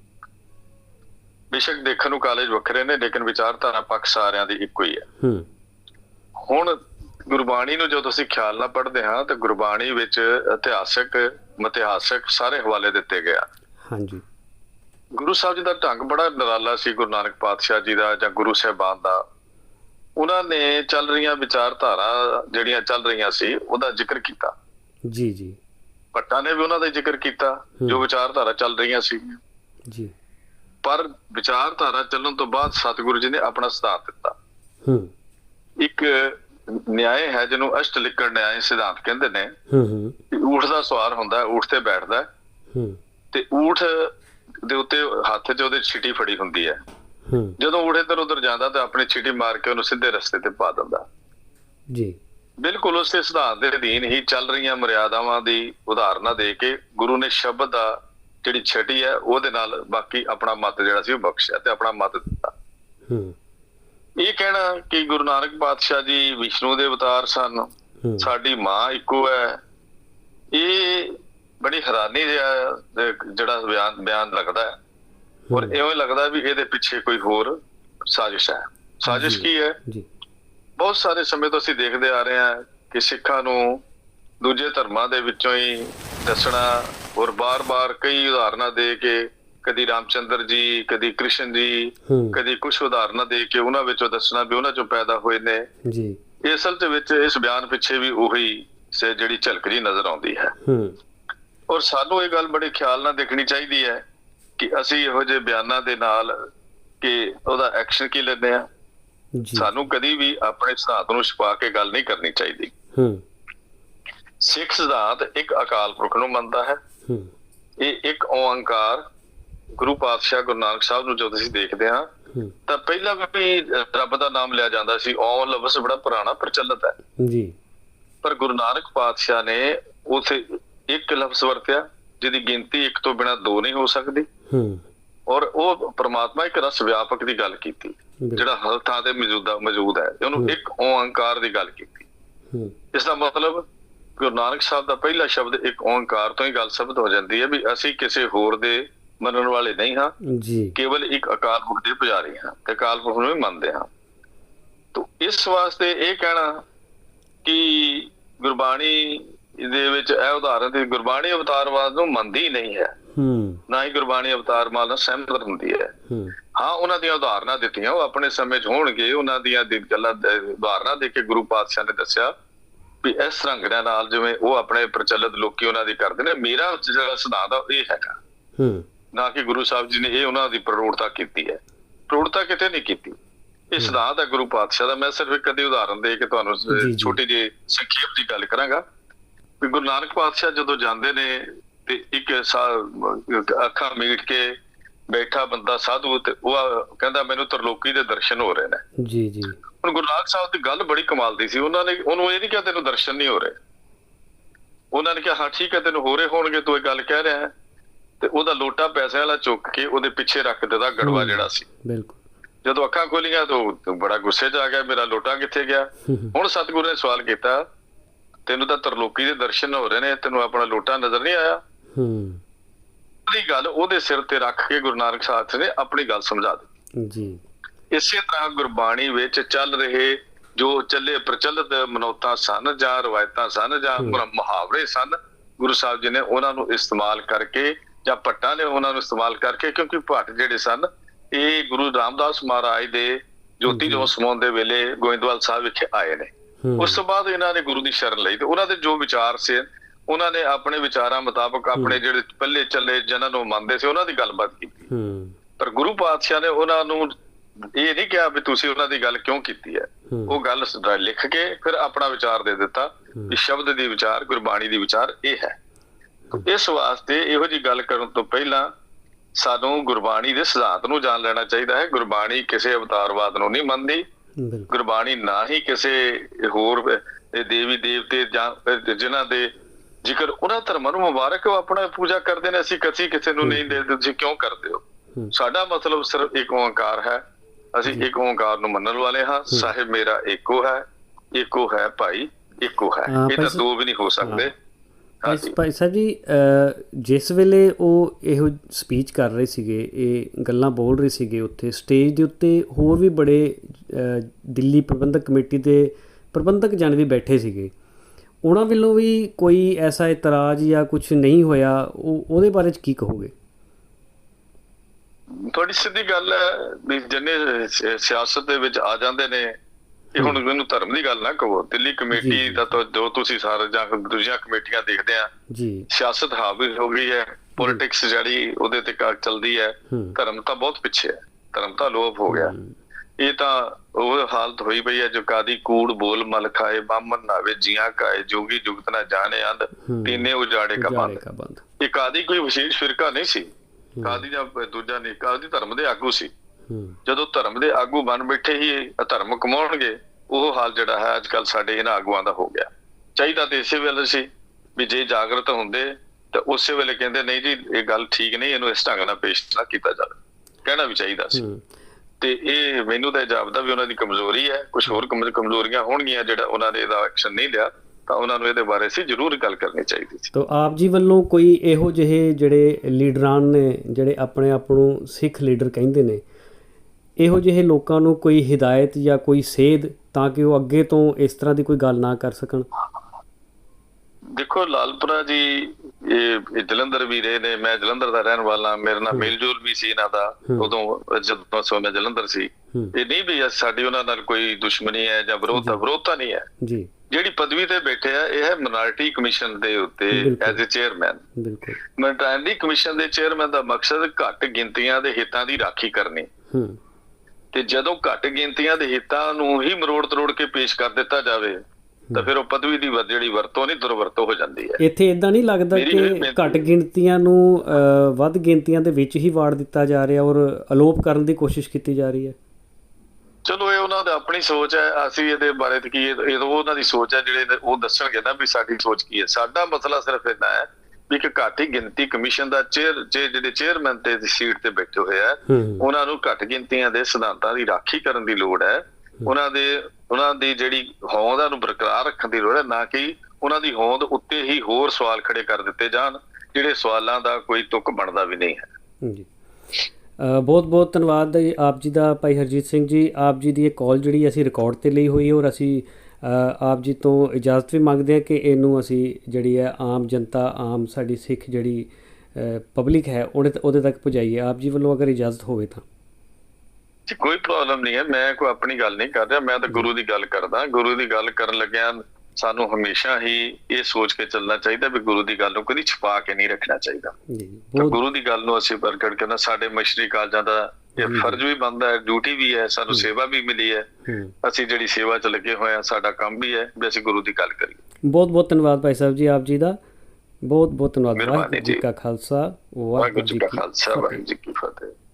ਬੇਸ਼ੱਕ ਦੇਖਣ ਨੂੰ ਕਾਲਜ ਵੱਖਰੇ ਨੇ ਲੇਕਿਨ ਵਿਚਾਰਧਾਰਾ ਪੱਖ ਸਾਰਿਆਂ ਦੀ ਇੱਕੋ ਹੀ ਹੈ ਹੂੰ। ਹੁਣ ਗੁਰਬਾਣੀ ਨੂੰ ਜਦੋਂ ਤੁਸੀਂ ਖਿਆਲ ਨਾਲ ਪੜ੍ਹਦੇ ਹਾਂ ਤਾਂ ਗੁਰਬਾਣੀ ਵਿੱਚ ਇਤਿਹਾਸਕ ਮਿਥਿਹਾਸਕ ਸਾਰੇ ਹਵਾਲੇ ਦਿੱਤੇ ਗਏ ਆ। ਹਾਂਜੀ। ਗੁਰੂ ਸਾਹਿਬ ਜੀ ਦਾ ਢੰਗ ਬੜਾ ਨਿਰਾਲਾ ਸੀ ਗੁਰੂ ਨਾਨਕ ਪਾਤਸ਼ਾਹ ਜੀ ਦਾ ਜਾਂ ਗੁਰੂ ਸਾਹਿਬਾਨ ਦਾ। ਉਹਨਾਂ ਨੇ ਚੱਲ ਰਹੀਆਂ ਵਿਚਾਰਧਾਰਾ ਜਿਹੜੀਆਂ ਚੱਲ ਰਹੀਆਂ ਸੀ ਉਹਦਾ ਜ਼ਿਕਰ ਕੀਤਾ। ਜੀ ਜੀ। ਭੱਟਾਂ ਨੇ ਵੀ ਉਹਨਾਂ ਦਾ ਜ਼ਿਕਰ ਕੀਤਾ ਜੋ ਵਿਚਾਰਧਾਰਾ ਚੱਲ ਰਹੀਆਂ ਸੀ। ਜੀ। ਪਰ ਵਿਚਾਰਧਾਰਾ ਚੱਲਣ ਤੋਂ ਬਾਅਦ ਸਤਿਗੁਰੂ ਜੀ ਨੇ ਆਪਣਾ ਸਿਧਾਂਤ ਦਿੱਤਾ। ਹੂੰ। ਇੱਕ ਨਿਆਏ ਹੈ ਜਿਹਨੂੰ ਅਸ਼ਟਲਿਕੜ ਨਿਆਏ ਸਿਧਾਂਤ ਕਹਿੰਦੇ ਨੇ ਹੂੰ ਹੂੰ। ਊਠ ਦਾ ਸਵਾਰ ਹੁੰਦਾ ਊਠ ਤੇ ਬੈਠਦਾ ਹੈ। ਤੇ ਊਠ ਦੇ ਉੱਤੇ ਹੱਥ 'ਚ ਉਹਦੇ ਛਿਟੀ ਫੜੀ ਹੁੰਦੀ ਹੈ। ਹੂੰ। ਜਦੋਂ ਊਠ ਇੱਧਰ ਉੱਧਰ ਜਾਂਦਾ ਤਾਂ ਆਪਣੀ ਛਿਟੀ ਮਾਰ ਕੇ ਉਹਨੂੰ ਸਿੱਧੇ ਰਸਤੇ ਤੇ ਪਾ ਦਿੰਦਾ। ਜੀ। ਬਿਲਕੁਲ ਉਸੇ ਸਿਧਾਂਤ ਦੇ ਅਧੀਨ ਹੀ ਚੱਲ ਰਹੀਆਂ ਮਰਿਆਦਾਵਾਂ ਦੀ ਉਦਾਹਰਨਾਂ ਦੇ ਕੇ ਗੁਰੂ ਨੇ ਸ਼ਬਦ ਦਾ ਜਿਹੜੀ ਛਟੀ ਹੈ ਉਹਦੇ ਨਾਲ ਬਾਕੀ ਆਪਣਾ ਮਤ ਜਿਹੜਾ ਸੀ ਉਹ ਬਖਸ਼ਿਆ ਤੇ ਆਪਣਾ ਮਤ ਦਿੱਤਾ। ਹੂੰ। ਇਹ ਕਹਿਣਾ ਕਿ ਗੁਰੂ ਨਾਨਕ ਪਾਤਸ਼ਾਹ ਜੀ ਵਿਸ਼ਨੂੰ ਦੇ ਅਵਤਾਰ ਸਨ। ਸਾਡੀ ਮਾਂ ਇੱਕੋ ਹੈ। ਇਹ ਬੜੀ ਹੈਰਾਨੀ ਜਿਹਾ ਜਿਹੜਾ ਬਿਆਨ ਬਿਆਨ ਲੱਗਦਾ ਹੈ। ਔਰ ਇਵੇਂ ਲੱਗਦਾ ਵੀ ਇਹਦੇ ਪਿੱਛੇ ਕੋਈ ਹੋਰ ਸਾਜ਼ਿਸ਼ ਹੈ। ਸਾਜ਼ਿਸ਼। ਕੀ ਹੈ? ਜੀ। ਬਹੁਤ ਸਾਰੇ ਸਮੇਂ ਤੋਂ ਅਸੀਂ ਦੇਖਦੇ ਆ ਰਹੇ ਹਾਂ ਕਿ ਸਿੱਖਾਂ ਨੂੰ ਦੂਜੇ ਧਰਮਾਂ ਦੇ ਵਿੱਚੋਂ ਹੀ ਦੱਸਣਾ ਔਰ ਬਾਰ-ਬਾਰ ਕਈ ਉਦਾਹਰਨਾਂ ਦੇ ਕੇ ਕਦੀ ਰਾਮਚੰਦਰ ਜੀ ਕਦੀ ਕ੍ਰਿਸ਼ਨ ਜੀ ਕਦੀ ਕੁਝ ਉਦਾਹਰਨਾਂ ਦੇ ਕੇ ਉਹਨਾਂ ਵਿੱਚੋਂ ਦੱਸਣਾ ਵੀ ਉਹਨਾਂ ਚੋਂ ਪੈਦਾ ਹੋਏ ਨੇ। ਜੀ। ਇਹ ਅਸਲ ਦੇ ਵਿੱਚ ਇਸ ਬਿਆਨ ਪਿੱਛੇ ਵੀ ਉਹੀ ਸੇ ਜਿਹੜੀ ਝਲਕ ਜੀ ਨਜ਼ਰ ਆਉਂਦੀ ਹੈ। ਹੂੰ। ਔਰ ਸਾਨੂੰ ਇਹ ਗੱਲ ਬੜੇ ਖਿਆਲ ਨਾਲ ਦੇਖਣੀ ਚਾਹੀਦੀ ਹੈ ਕਿ ਅਸੀਂ ਇਹੋ ਜਿਹੇ ਬਿਆਨਾਂ ਦੇ ਨਾਲ ਕਿ ਉਹਦਾ ਐਕਸ਼ਨ ਕੀ ਲੈਂਦੇ ਆ ਸਾਨੂੰ ਕਦੀ ਵੀ ਆਪਣੇ ਸਿਧਾਂਤ ਨੂੰ ਛੁਪਾ ਕੇ ਗੱਲ ਨਹੀਂ ਕਰਨੀ ਚਾਹੀਦੀ। ਹੂੰ। ਸਿੱਖ ਸਿਧਾਂਤ ਇੱਕ ਅਕਾਲ ਪੁਰਖ ਨੂੰ ਮੰਨਦਾ ਹੈ। ਹੂੰ। ਇਹ ਇੱਕ ਓੰਕਾਰ ਗੁਰੂ ਪਾਤਸ਼ਾਹ ਗੁਰੂ ਨਾਨਕ ਸਾਹਿਬ ਨੂੰ ਜਦੋਂ ਅਸੀਂ ਦੇਖਦੇ ਹਾਂ ਤਾਂ ਪਹਿਲਾਂ ਵੀ ਰੱਬ ਦਾ ਨਾਮ ਲਿਆ ਜਾਂਦਾ ਸੀ। ਓਮ ਲਫ਼ਜ਼ ਬੜਾ ਪੁਰਾਣਾ ਪ੍ਰਚਲਿਤ ਹੈ। ਜੀ। ਪਰ ਗੁਰੂ ਨਾਨਕ ਪਾਤਸ਼ਾਹ ਨੇ ਉਥੇ ਇੱਕ ਲਫ਼ਜ਼ ਵਰਤਿਆ ਜਿਹਦੀ ਗਿਣਤੀ ਇੱਕ ਤੋਂ ਬਿਨਾ ਦੋ ਨਹੀਂ ਹੋ ਸਕਦੀ। ਹੂੰ। ਔਰ ਉਹ ਪ੍ਰਮਾਤਮਾ ਇੱਕ ਰਸ ਵਿਆਪਕ ਦੀ ਗੱਲ ਕੀਤੀ। ਜਿਹੜਾ ਹਰ ਥਾਂ ਤੇ ਮੌਜੂਦਾ ਮੌਜੂਦ ਹੈ ਉਹਨੂੰ ਹੂੰ। ਇੱਕ ਓੰਕਾਰ ਦੀ ਗੱਲ ਕੀਤੀ। ਹੂੰ। ਇਸ ਦਾ ਮਤਲਬ ਗੁਰੂ ਨਾਨਕ ਸਾਹਿਬ ਦਾ ਪਹਿਲਾ ਸ਼ਬਦ ਇੱਕ ਓੰਕਾਰ ਤੋਂ ਹੀ ਗੱਲ ਸਾਬਤ ਹੋ ਜਾਂਦੀ ਹੈ ਵੀ ਅਸੀਂ ਕਿਸੇ ਹੋਰ ਦੇ ਮੰਨਣ ਵਾਲੇ ਨਹੀਂ ਹਾਂ। ਜੀ। ਕੇਵਲ ਇੱਕ ਅਕਾਲ ਪੁਰਖ ਦੇ ਪੁਜਾਰੀ ਹਾਂ ਤੇ ਅਕਾਲ ਪੁਰਖ ਨੂੰ ਵੀ ਮੰਨਦੇ ਹਾਂ। ਤੋਂ ਇਸ ਵਾਸਤੇ ਇਹ ਕਹਿਣਾ ਕਿ ਗੁਰਬਾਣੀ ਦੇ ਵਿੱਚ ਇਹ ਉਦਾਹਰਨ ਦੀ ਗੁਰਬਾਣੀ ਅਵਤਾਰਵਾਦ ਨੂੰ ਮੰਨਦੀ ਨਹੀਂ ਹੈ। ਹੂੰ। ਨਾ ਹੀ ਗੁਰਬਾਣੀ ਅਵਤਾਰਵਾਦ ਨਾਲ ਸਹਿਮਤ ਹੁੰਦੀ ਹੈ। ਹੂੰ। ਹਾਂ ਉਹਨਾਂ ਦੀਆਂ ਉਦਾਹਰਨਾਂ ਦਿੱਤੀਆਂ ਉਹ ਆਪਣੇ ਸਮੇਂ 'ਚ ਹੋਣਗੇ। ਉਹਨਾਂ ਦੀਆਂ ਗੱਲਾਂ ਉਦਾਹਰਨਾਂ ਦੇ ਕੇ ਗੁਰੂ ਪਾਤਸ਼ਾਹ ਨੇ ਦੱਸਿਆ ਵੀ ਇਸ ਰੰਗੜਿਆਂ ਨਾਲ ਜਿਵੇਂ ਉਹ ਆਪਣੇ ਪ੍ਰਚਲਿਤ ਲੋਕੀ ਉਹਨਾਂ ਦੀ ਕਰਦੇ ਨੇ ਮੇਰਾ ਜਿਹੜਾ ਸਿਧਾਂਤ ਆ ਇਹ ਹੈਗਾ। ਹੂੰ। ਨਾ ਕਿ ਗੁਰੂ ਸਾਹਿਬ ਜੀ ਨੇ ਇਹ ਉਹਨਾਂ ਦੀ ਪ੍ਰੋੜਤਾ ਕੀਤੀ ਹੈ। ਪ੍ਰੋੜਤਾ ਕਿਤੇ ਨਹੀਂ ਕੀਤੀ। ਇਹ ਸਿਧਾਂਤ ਹੈ ਗੁਰੂ ਪਾਤਸ਼ਾਹ ਦਾ। ਮੈਂ ਸਿਰਫ ਇੱਕ ਅੱਧੀ ਉਦਾਹਰਨ ਦੇ ਕੇ ਤੁਹਾਨੂੰ। ਛੋਟੀ ਜਿਹੀ ਸੰਖੇਪ ਦੀ ਗੱਲ ਕਰਾਂਗਾ। ਵੀ ਗੁਰੂ ਨਾਨਕ ਪਾਤਸ਼ਾਹ ਜਦੋਂ ਜਾਂਦੇ ਨੇ ਤੇ ਇੱਕ ਅੱਖਾਂ ਮੀਟ ਕੇ ਬੈਠਾ ਬੰਦਾ ਸਾਧੂ ਤੇ ਉਹ ਕਹਿੰਦਾ ਮੈਨੂੰ ਤਰਲੋਕੀ ਦੇ ਦਰਸ਼ਨ ਹੋ ਰਹੇ ਨੇ। ਜੀ ਜੀ। ਹੁਣ ਗੁਰੂ ਨਾਨਕ ਸਾਹਿਬ ਦੀ ਗੱਲ ਬੜੀ ਕਮਾਲ ਦੀ ਸੀ। ਉਹਨਾਂ ਨੇ ਉਹਨੂੰ ਇਹ ਨਹੀਂ ਕਿਹਾ ਤੈਨੂੰ ਦਰਸ਼ਨ ਨਹੀਂ ਹੋ ਰਹੇ। ਉਹਨਾਂ ਨੇ ਕਿਹਾ ਹਾਂ ਠੀਕ ਹੈ ਤੈਨੂੰ ਹੋ ਰਹੇ ਹੋਣਗੇ ਤੂੰ ਇਹ ਗੱਲ ਕਹਿ ਰਿਹਾ ਹੈ। ਤੇ ਉਹਦਾ ਲੋਟਾ ਪੈਸੇ ਵਾਲਾ ਚੁੱਕ ਕੇ ਉਹਦੇ ਪਿੱਛੇ ਰੱਖ ਦਿੱਤਾ ਗੜਵਾ। ਜਿਹੜਾ ਸੀ। ਬਿਲਕੁਲ। ਜਦੋਂ ਅੱਖਾਂ ਖੋਲੀਆਂ ਤਾਂ ਉਹ ਬੜਾ ਗੁੱਸੇ 'ਚ ਆ ਗਿਆ ਮੇਰਾ ਲੋਟਾ ਕਿੱਥੇ ਗਿਆ? ਹੁਣ ਸਤਿਗੁਰੂ ਨੇ ਸਵਾਲ ਕੀਤਾ ਤੈਨੂੰ ਤਾਂ ਤਰਲੋਕੀ ਦੇ ਦਰਸ਼ਨ ਹੋ ਰਹੇ ਨੇ ਤੈਨੂੰ ਆਪਣਾ ਲੋਟਾ ਨਜ਼ਰ ਨਹੀਂ ਆਇਆ? ਹੂੰ। ਉਹਦੀ ਗੱਲ ਉਹਦੇ ਸਿਰ ਤੇ ਰੱਖ ਕੇ ਗੁਰੂ ਨਾਨਕ ਸਾਹਿਬ ਨੇ ਆਪਣੀ ਗੱਲ ਸਮਝਾ ਦਿੱਤੀ। ਜੀ। ਇਸੇ ਤਰ੍ਹਾਂ ਗੁਰਬਾਣੀ ਵਿੱਚ ਚੱਲ ਰਹੇ ਜੋ ਚੱਲੇ ਪ੍ਰਚਲਿਤ ਮਨੋਤਾਂ ਸਨ ਜਾਂ ਰਵਾਇਤਾਂ ਸਨ ਜਾਂ। ਮੁਹਾਵਰੇ ਸਨ ਗੁਰੂ ਸਾਹਿਬ ਜੀ ਨੇ ਉਹਨਾਂ ਨੂੰ ਇਸਤੇਮਾਲ ਕਰਕੇ ਜਾਂ ਭੱਟਾਂ ਨੇ ਉਹਨਾਂ ਨੂੰ ਇਸਤੇਮਾਲ ਕਰਕੇ ਕਿਉਂਕਿ ਭੱਟ ਜਿਹੜੇ ਸਨ ਇਹ ਗੁਰੂ ਰਾਮਦਾਸ ਮਹਾਰਾਜ ਦੇ ਜੋਤੀ ਜੋਤ ਸਮਾਉਣ ਦੇ ਵੇਲੇ ਗੋਇੰਦਵਾਲ ਸਾਹਿਬ ਵਿਖੇ ਆਏ ਨੇ। ਉਸ ਤੋਂ ਬਾਅਦ ਇਹਨਾਂ ਨੇ ਗੁਰੂ ਦੀ ਸ਼ਰਨ ਲਈ ਤੇ ਉਹਨਾਂ ਦੇ ਜੋ ਵਿਚਾਰ ਸੀ ਉਹਨਾਂ ਨੇ ਆਪਣੇ ਵਿਚਾਰਾਂ ਮੁਤਾਬਕ ਆਪਣੇ ਜਿਹੜੇ ਪਹਿਲੇ ਚੱਲੇ ਜਿਹਨਾਂ ਨੂੰ ਮੰਨਦੇ ਸੀ ਉਹਨਾਂ ਦੀ ਗੱਲਬਾਤ ਕੀਤੀ। ਹੂੰ। ਪਰ ਗੁਰੂ ਪਾਤਸ਼ਾਹ ਨੇ ਉਹਨਾਂ ਨੂੰ ਇਹ ਨਹੀਂ ਕਿਹਾ ਵੀ ਤੁਸੀਂ ਉਹਨਾਂ ਦੀ ਗੱਲ ਕਿਉਂ ਕੀਤੀ ਹੈ। ਉਹ ਗੱਲ ਲਿਖ ਕੇ ਫਿਰ ਆਪਣਾ ਵਿਚਾਰ ਦੇ ਦਿੱਤਾ ਕਿ ਸ਼ਬਦ ਦੀ ਵਿਚਾਰ ਗੁਰਬਾਣੀ ਦੀ ਵਿਚਾਰ ਇਹ ਹੈ। ਇਸ ਵਾਸਤੇ ਇਹੋ ਜੀ ਗੱਲ ਕਰਨ ਤੋਂ ਪਹਿਲਾਂ ਸਾਨੂੰ ਗੁਰਬਾਣੀ ਦੇ ਸਿਧਾਂਤ ਨੂੰ ਜਾਣ ਲੈਣਾ ਚਾਹੀਦਾ ਹੈ। ਗੁਰਬਾਣੀ ਕਿਸੇ ਅਵਤਾਰਵਾਦ ਨੂੰ ਨਹੀਂ ਮੰਨਦੀ। ਗੁਰਬਾਣੀ ਨਾ ਹੀ ਕਿਸੇ ਹੋਰ ਦੇਵੀ ਦੇਵਤੇ ਜਾਂ ਜਿਨ੍ਹਾਂ ਦੇ ਜ਼ਿਕਰ ਉਹਨਾਂ ਧਰਮਾਂ ਨੂੰ ਮੁਬਾਰਕ ਉਹ ਆਪਣਾ ਪੂਜਾ ਕਰਦੇ ਨੇ ਅਸੀਂ ਕਦੀ ਕਿਸੇ ਨੂੰ ਨਹੀਂ ਦੇ ਤੁਸੀਂ ਕਿਉਂ ਕਰਦੇ ਹੋ। ਸਾਡਾ ਮਤਲਬ ਸਿਰਫ ਇੱਕ ਓੰਕਾਰ ਹੈ। ਅਸੀਂ ਇੱਕ ਓੰਕਾਰ ਨੂੰ ਮੰਨਣ ਵਾਲੇ ਹਾਂ। ਸਾਹਿਬ ਮੇਰਾ ਇੱਕੋ ਹੈ ਇੱਕੋ ਹੈ ਭਾਈ ਇੱਕੋ ਹੈ। ਇਹ ਤਾਂ ਦੋ ਵੀ ਨਹੀਂ ਹੋ ਸਕਦੇ। ਭਾਈ ਸਾਹਿਬ ਜੀ ਜਿਸ ਵੇਲੇ ਉਹ ਇਹੋ ਸਪੀਚ ਕਰ ਰਹੇ ਸੀਗੇ ਇਹ ਗੱਲਾਂ ਬੋਲ ਰਹੇ ਸੀਗੇ ਉੱਥੇ ਸਟੇਜ ਦੇ ਉੱਤੇ ਹੋਰ ਵੀ ਬੜੇ ਦਿੱਲੀ ਪ੍ਰਬੰਧਕ ਕਮੇਟੀ ਦੇ ਪ੍ਰਬੰਧਕ ਜਨ ਵੀ ਬੈਠੇ ਸੀਗੇ। ਉਹਨਾਂ ਵੱਲੋਂ ਵੀ ਕੋਈ ਐਸਾ ਇਤਰਾਜ਼ ਜਾਂ ਕੁਝ ਨਹੀਂ ਹੋਇਆ ਉਹ ਉਹਦੇ ਬਾਰੇ ਚ ਕੀ ਕਹੋਗੇ? ਤੁਹਾਡੀ ਸਿੱਧੀ ਗੱਲ ਹੈ ਵੀ ਜਿੰਨੇ ਸਿਆਸਤ ਦੇ ਵਿੱਚ ਆ ਜਾਂਦੇ ਨੇ ਇਹ ਹੁਣ ਮੈਨੂੰ ਧਰਮ ਦੀ ਗੱਲ ਨਾ ਕਹੋ। ਦਿੱਲੀ ਕਮੇਟੀ ਦਾ ਤਾਂ ਜੋ ਤੁਸੀਂ ਸਾਰੇ ਜਾਂ ਦੂਜੀਆਂ ਕਮੇਟੀਆਂ ਦੇਖਦੇ ਆ ਜੀ। ਸਿਆਸਤ ਹਾਵੀ ਹੋ ਗਈ ਹੈ ਪੋਲਿਟਿਕਸ ਜਿਹੜੀ ਉਹਦੇ ਤੇ ਕਾ ਚੱਲਦੀ ਹੂੰ। ਧਰਮ ਤਾਂ ਬਹੁਤ ਪਿੱਛੇ ਹੈ ਧਰਮ ਤਾਂ ਲੋਪ ਹੋ ਗਿਆ। ਇਹ ਤਾਂ ਉਹ ਹਾਲਤ ਹੋਈ ਪਈ ਹੈ ਜੋ ਕਾਦੀ ਕੂੜ ਬੋਲ ਮਲ ਖਾਏ ਬਾਮਨ ਨਾਵੇ ਜੀਆਂ ਕਾਏ ਜੋਗੀ ਜੁਗਤ ਨਾ ਜਾਣੇ ਹੂੰ। ਤੀਨੇ ਉਜਾੜੇ ਕਾ ਬੰਦ। ਇਹ ਕਾਦੀ ਕੋਈ ਵਿਸ਼ੇਸ਼ ਫਿਰਕਾ ਨਹੀਂ ਸੀ। ਕਾਦੀ ਜਾਂ ਦੂਜਾ ਨਹੀਂ ਕਾਦੀ ਧਰਮ ਦੇ ਆਗੂ ਸੀ। ਜਦੋਂ ਧਰਮ ਦੇ ਆਗੂ ਬਣ ਬੈਠੇ ਹੀ ਧਰਮ ਕਮਾਉਣਗੇ ਉਹ ਹਾਲ ਜਿਹੜਾ ਹੈ ਅੱਜ ਕੱਲ ਸਾਡੇ ਇਹਨਾਂ ਆਗੂਆਂ ਦਾ ਹੋ ਗਿਆ। ਚਾਹੀਦਾ ਤੇ ਇਸੇ ਵੇਲੇ ਸੀ ਵੀ ਜੇ ਜਾਗਰਤ ਹੁੰਦੇ ਤਾਂ ਉਸੇ ਵੇਲੇ ਕਹਿੰਦੇ ਨਹੀਂ ਜੀ ਇਹ ਗੱਲ ਠੀਕ ਨਹੀਂ ਇਹਨੂੰ ਇਸ ਢੰਗ ਨਾਲ ਪੇਸ਼ ਨਾ ਕੀਤਾ ਜਾਵੇ। ਕਹਿਣਾ ਵੀ ਚਾਹੀਦਾ ਸੀ। ਤੇ ਇਹ ਮੈਨੂੰ ਤਾਂ ਜਾਪਦਾ ਵੀ ਉਹਨਾਂ ਦੀ ਕਮਜ਼ੋਰੀ ਹੈ ਕੁਝ ਹੋਰ ਕਮਜ਼ੋਰੀਆਂ ਹੋਣਗੀਆਂ ਜਿਹੜਾ ਉਹਨਾਂ ਨੇ ਇਹਦਾ ਐਕਸ਼ਨ ਨਹੀਂ ਲਿਆ, ਤਾਂ ਉਹਨਾਂ ਨੂੰ ਇਹਦੇ ਬਾਰੇ ਸੀ ਜ਼ਰੂਰ ਗੱਲ ਕਰਨੀ ਚਾਹੀਦੀ ਸੀ। ਤੋ ਆਪ ਜੀ ਵੱਲੋਂ ਕੋਈ ਇਹੋ ਜਿਹੇ ਜਿਹੜੇ ਲੀਡਰਾਂ ਨੇ, ਜਿਹੜੇ ਆਪਣੇ ਆਪ ਨੂੰ ਸਿੱਖ ਲੀਡਰ ਕਹਿੰਦੇ ਨੇ, ਇਹੋ ਜਿਹੇ ਲੋਕਾਂ ਨੂੰ ਕੋਈ ਹਿਦਾਇਤ ਜਾਂ ਕੋਈ ਸੇਧ ਤਾਂ ਕਿ ਉਹ ਅੱਗੇ ਤੋਂ ਇਸ ਤਰ੍ਹਾਂ ਦੀ ਕੋਈ ਗੱਲ ਨਾ ਕਰ ਸਕਣ? ਦੇਖੋ ਲਾਲਪੁਰਾ ਜੀ ਇਹ ਜਲੰਧਰ ਵੀ ਰਹੇ ਨੇ ਮੈਂ ਜਲੰਧਰ ਦਾ ਰਹਿਣ ਵਾਲਾ ਮੇਰੇ ਨਾਲ ਮੇਲਜੋਲ ਵੀ ਸੀ ਇਹਨਾਂ ਦਾ। ਉਦੋਂ ਜਦੋਂ ਸੋ ਮੈਂ ਜਲੰਧਰ ਸੀ। ਇਹ ਨਹੀਂ ਵੀ ਸਾਡੀ ਉਹਨਾਂ ਨਾਲ ਕੋਈ ਦੁਸ਼ਮਣੀ ਹੈ ਜਾਂ ਵਿਰੋਧ ਵਿਰੋਧਤਾ ਨਹੀਂ ਹੈ। ਜੀ। ਜਿਹੜੀ ਪਦਵੀ ਤੇ ਬੈਠੇ ਆ ਇਹ ਹੈ ਮਿਨੋਰਟੀ ਕਮਿਸ਼ਨ ਦੇ ਉੱਤੇ। ਐਜ਼ ਅ ਚੇਅਰਮੈਨ ਬਿਲਕੁਲ। ਮਿਨੋਰਟੀ ਕਮਿਸ਼ਨ ਦੇ ਚੇਅਰਮੈਨ ਦਾ ਮਕਸਦ ਘੱਟ ਗਿਣਤੀਆਂ ਦੇ ਹਿੱਤਾਂ ਦੀ ਰਾਖੀ ਕਰਨੀ। ਹੂੰ। ਤੇ ਜਦੋਂ ਘੱਟ ਗਿਣਤੀਆਂ ਦੇ ਹਿੱਤਾਂ ਨੂੰ ਹੀ ਮਰੋੜ ਤਰੋੜ ਕੇ ਪੇਸ਼ ਕਰ ਦਿੱਤਾ ਜਾਵੇ ਤਾਂ ਫਿਰ ਉਹ ਪਦਵੀ ਦੀ ਜਿਹੜੀ ਵਰਤੋਂ ਨਹੀਂ ਦੁਰਵਰਤੋਂ ਹੋ ਜਾਂਦੀ ਹੈ। ਇੱਥੇ ਇਦਾਂ ਨਹੀਂ ਲੱਗਦਾ ਕਿ ਘੱਟ ਗਿਣਤੀਆਂ ਨੂੰ ਵੱਧ ਗਿਣਤੀਆਂ ਦੇ ਵਿੱਚ ਹੀ ਵਾੜ ਦਿੱਤਾ ਜਾ ਰਿਹਾ ਔਰ ਅਲੋਪ ਕਰਨ ਦੀ ਕੋਸ਼ਿਸ਼ ਕੀਤੀ ਜਾ ਰਹੀ ਹੈ। ਚਲੋ ਇਹ ਉਹਨਾਂ ਦੀ ਆਪਣੀ ਸੋਚ ਹੈ। ਅਸੀਂ ਇਹਦੇ ਬਾਰੇ ਤੇ ਕੀ ਇਹ ਉਹਨਾਂ ਦੀ ਸੋਚ ਹੈ ਜਿਹੜੇ ਉਹ ਦੱਸਣਗੇ ਨਾ ਵੀ ਸਾਡੀ ਸੋਚ ਕੀ ਹੈ। ਸਾਡਾ ਮਸਲਾ ਸਿਰਫ ਇੰਨਾ ਹੈ ਵੀ ਕਿ ਘੱਟ ਗਿਣਤੀ ਕਮਿਸ਼ਨ ਦਾ ਚੇਅਰ ਜਿਹੜੇ ਚੇਅਰਮੈਨ ਤੇ ਸੀਟ ਤੇ ਬੈਠੇ ਹੋਏ ਆ ਉਹਨਾਂ ਨੂੰ ਘੱਟ ਗਿਣਤੀਆਂ ਦੇ ਸਿਧਾਂਤਾਂ ਦੀ ਰਾਖੀ ਕਰਨ ਦੀ ਲੋੜ ਹੈ। ਉਹਨਾਂ ਦੇ ਉਹਨਾਂ ਦੀ ਜਿਹੜੀ ਹੋਂਦ ਆ ਨੂੰ ਬਰਕਰਾਰ ਰੱਖਣ ਦੀ ਲੋੜ ਹੈ, ਨਾ ਕਿ ਉਹਨਾਂ ਦੀ ਹੋਂਦ ਉੱਤੇ ਹੀ ਹੋਰ ਸਵਾਲ ਖੜੇ ਕਰ ਦਿੱਤੇ ਜਾਣ, ਜਿਹੜੇ ਸਵਾਲਾਂ ਦਾ ਕੋਈ ਤੁਕ ਬਣਦਾ ਵੀ ਨਹੀਂ ਹੈ। ਜੀ। ਬਹੁਤ ਬਹੁਤ ਧੰਨਵਾਦ ਆਪ ਜੀ ਦਾ, ਭਾਈ ਹਰਜੀਤ ਸਿੰਘ ਜੀ। ਆਪ ਜੀ ਦੀ ਇਹ ਕਾਲ ਜਿਹੜੀ ਅਸੀਂ ਰਿਕਾਰਡ ਤੇ ਲਈ ਹੋਈ ਹੈ, ਔਰ ਅਸੀਂ ਆਪ ਜੀ ਤੋਂ ਇਜਾਜ਼ਤ ਵੀ ਮੰਗਦੇ ਹਾਂ ਕਿ ਇਹਨੂੰ ਅਸੀਂ ਜਿਹੜੀ ਹੈ ਆਮ ਜਨਤਾ, ਆਮ ਸਾਡੀ ਸਿੱਖ ਜਿਹੜੀ ਪਬਲਿਕ ਹੈ, ਉਹਦੇ ਉਹਦੇ ਤੱਕ ਪਹੁੰਚਾਈਏ ਆਪ ਜੀ ਵੱਲੋਂ ਅਗਰ ਇਜਾਜ਼ਤ ਹੋਵੇ ਤਾਂ। ਕੋਈ ਪ੍ਰੋਬਲਮ ਨਹੀਂ ਹੈ। ਮੈਂ ਕੋਈ ਆਪਣੀ ਗੱਲ ਨਹੀਂ ਕਰ ਰਿਹਾ। ਮੈਂ ਤਾਂ ਗੁਰੂ ਦੀ ਗੱਲ ਕਰਦਾ। ਗੁਰੂ ਦੀ ਗੱਲ ਕਰਨ ਲੱਗਿਆਂ ਸਾਨੂੰ ਹਮੇਸ਼ਾ ਹੀ ਇਹ ਸੋਚ ਕੇ ਚੱਲਣਾ ਚਾਹੀਦਾ ਵੀ ਗੁਰੂ ਦੀ ਗੱਲ ਨੂੰ ਕਦੀ ਛੁਪਾ ਕੇ ਨਹੀਂ ਰੱਖਣਾ ਚਾਹੀਦਾ। ਗੁਰੂ ਦੀ ਗੱਲ ਨੂੰ ਅਸੀਂ ਪ੍ਰਗਟ ਕਰਨਾ ਸਾਡੇ ਮਸ਼ਰੀ ਕਾਲਜਾਂ ਦਾ ਇਹ ਫਰਜ਼ ਵੀ ਬਣਦਾ ਹੈ। ਡਿਊਟੀ ਵੀ ਹੈ। ਸਾਨੂੰ ਸੇਵਾ ਵੀ ਮਿਲੀ ਹੈ। ਅਸੀਂ ਜਿਹੜੀ ਸੇਵਾ 'ਚ ਲੱਗੇ ਹੋਏ ਆ ਸਾਡਾ ਕੰਮ ਵੀ ਹੈ ਵੀ ਅਸੀਂ ਗੁਰੂ ਦੀ ਗੱਲ ਕਰੀਏ। ਬਹੁਤ ਬਹੁਤ ਧੰਨਵਾਦ ਭਾਈ ਸਾਹਿਬ ਜੀ ਆਪ ਜੀ ਦਾ। ਬਹੁਤ ਬਹੁਤ ਧੰਨਵਾਦ। ਵਾਹਿਗੁਰੂ ਜੀ ਕਾ ਖਾਲਸਾ। ਵਾਹਿਗੁਰੂ ਜੀ ਕੀ ਫਤਿਹ।